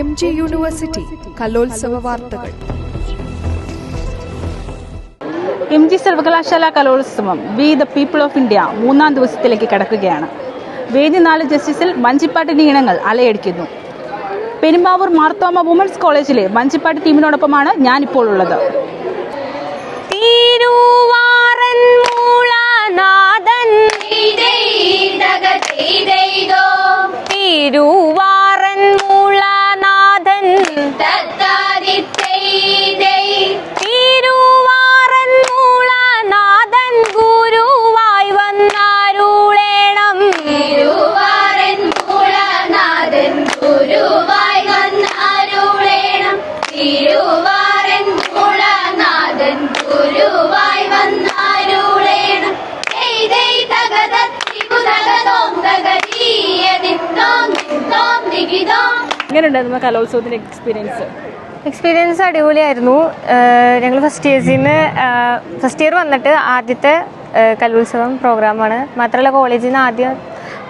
M G university കലോത്സവ വാർത്തകൾ. M G സർവകലാശാല കലോത്സവം we the people of India മൂന്നാം ദിവസത്തിലേക്ക് കടക്കുകയാണ്. വേദി നാല് ജസ്റ്റിസിൽ മഞ്ചിപ്പാട്ടിന്റെ ഇനങ്ങൾ അലയടിക്കുന്നു. പെരുമ്പാവൂർ മാർത്തോമ വുമൻസ് കോളേജിലെ മഞ്ചിപ്പാട്ട് ടീമിനോടൊപ്പമാണ് ഞാനിപ്പോൾ ഉള്ളത് എങ്ങനെയുണ്ടായിരുന്നു കലോത്സവത്തിന്റെ എക്സ്പീരിയൻസ് എക്സ്പീരിയൻസ് അടിപൊളിയായിരുന്നു. ഞങ്ങൾ ഫസ്റ്റ് ഇയേഴ്സിന്ന് ഫസ്റ്റ് ഇയർ വന്നിട്ട് ആദ്യത്തെ കലോത്സവം പ്രോഗ്രാമാണ് മാത്രമല്ല കോളേജിൽ നിന്ന് ആദ്യം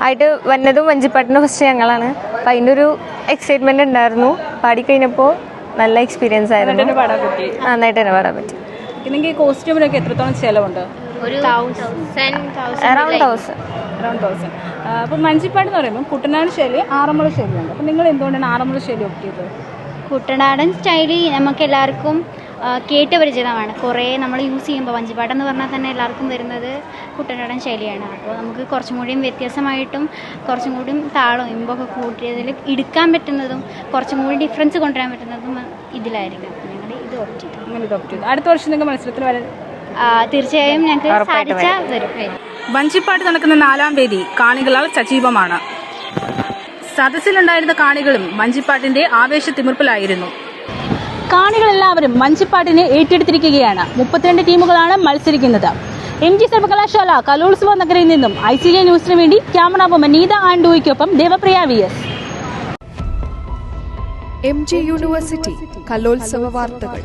ആയിട്ട് വന്നതും വഞ്ചിപ്പാട്ടിന്റെ ഫസ്റ്റ് ഞങ്ങളാണ്. അപ്പം അതിന്റെ ഒരു എക്സൈറ്റ്മെന്റ് ഉണ്ടായിരുന്നു. പാടിക്കഴിഞ്ഞപ്പോൾ നല്ല എക്സ്പീരിയൻസ് ആയിരുന്നു. നന്നായിട്ട് തന്നെ പാടാൻ പറ്റി. നിങ്ങൾക്ക് കോസ്റ്റ്യൂമിനൊക്കെ എത്രത്തോളം ചെലവുണ്ട്? ഒരു അറൗണ്ട് തൗസൻഡ് അറൗണ്ട് തൗസൻഡ് അപ്പോൾ മഞ്ചിപ്പാട് എന്ന് പറയുമ്പോൾ കുട്ടനാട് ശൈലി ആറന്മുള ശൈലിയുണ്ട്. അപ്പോൾ നിങ്ങൾ എന്തുകൊണ്ടാണ് ആറന്മുള ശൈലി ഒപ്റ്റ് ചെയ്തത്? കുട്ടനാടൻ സ്റ്റൈലി നമുക്ക് എല്ലാവർക്കും കേട്ട് പരിചിതമാണ്. കുറേ നമ്മൾ യൂസ് ചെയ്യുമ്പോൾ വഞ്ചിപ്പാട്ട് എന്ന് പറഞ്ഞാൽ തന്നെ എല്ലാവർക്കും വരുന്നത് കുട്ടനാടൻ ശൈലിയാണ്. അപ്പോൾ നമുക്ക് കുറച്ചും കൂടിയും വ്യത്യാസമായിട്ടും കുറച്ചും കൂടിയും താളവും ഇമ്പൊക്കെ കൂട്ടിയതിൽ എടുക്കാൻ പറ്റുന്നതും കുറച്ചും കൂടി ഡിഫറൻസ് കൊണ്ടുവരാൻ പറ്റുന്നതും ഇതിലായിരിക്കും. ഞങ്ങൾ ഇത് ഓപ്റ്റ് ചെയ്തു അടുത്ത വർഷം നിങ്ങൾ മത്സരത്തിൽ വരാൻ തീർച്ചയായും ഞങ്ങൾക്ക് സാധിച്ചാൽ വരും. വഞ്ചിപ്പാട്ട് നടക്കുന്ന നാലാം വേദി കാണികളാൽ സജീവമാണ്. സദസ്സിലുണ്ടായിരുന്ന കാണികളും വഞ്ചിപ്പാട്ടിന്റെ ആവേശത്തിമിർപ്പിലായിരുന്നു. കാണികളെല്ലാവരും മഞ്ചിപ്പാട്ടിനെ ഏറ്റെടുത്തിരിക്കുകയാണ്. മുപ്പത്തിരണ്ട് ടീമുകളാണ് മത്സരിക്കുന്നത്. എം ജി സർവകലാശാല കലോത്സവ നഗരിൽ നിന്നും ഐ സി ജെ ന്യൂസിന് വേണ്ടി camera woman Neetha ആൻഡോയ്ക്കൊപ്പം Devapriya V S. M G university കലോത്സവ വാർത്തകൾ.